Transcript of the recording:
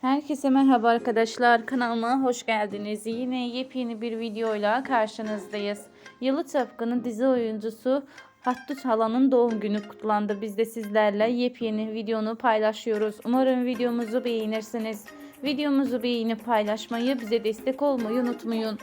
Herkese merhaba arkadaşlar. Kanalıma hoş geldiniz. Yine yepyeni bir videoyla karşınızdayız. Yalı Çapkın'ın dizi oyuncusu Hattut Hala'nın doğum günü kutlandı. Biz de sizlerle yepyeni videonu paylaşıyoruz. Umarım videomuzu beğenirsiniz. Videomuzu beğenip paylaşmayı, bize destek olmayı unutmayın.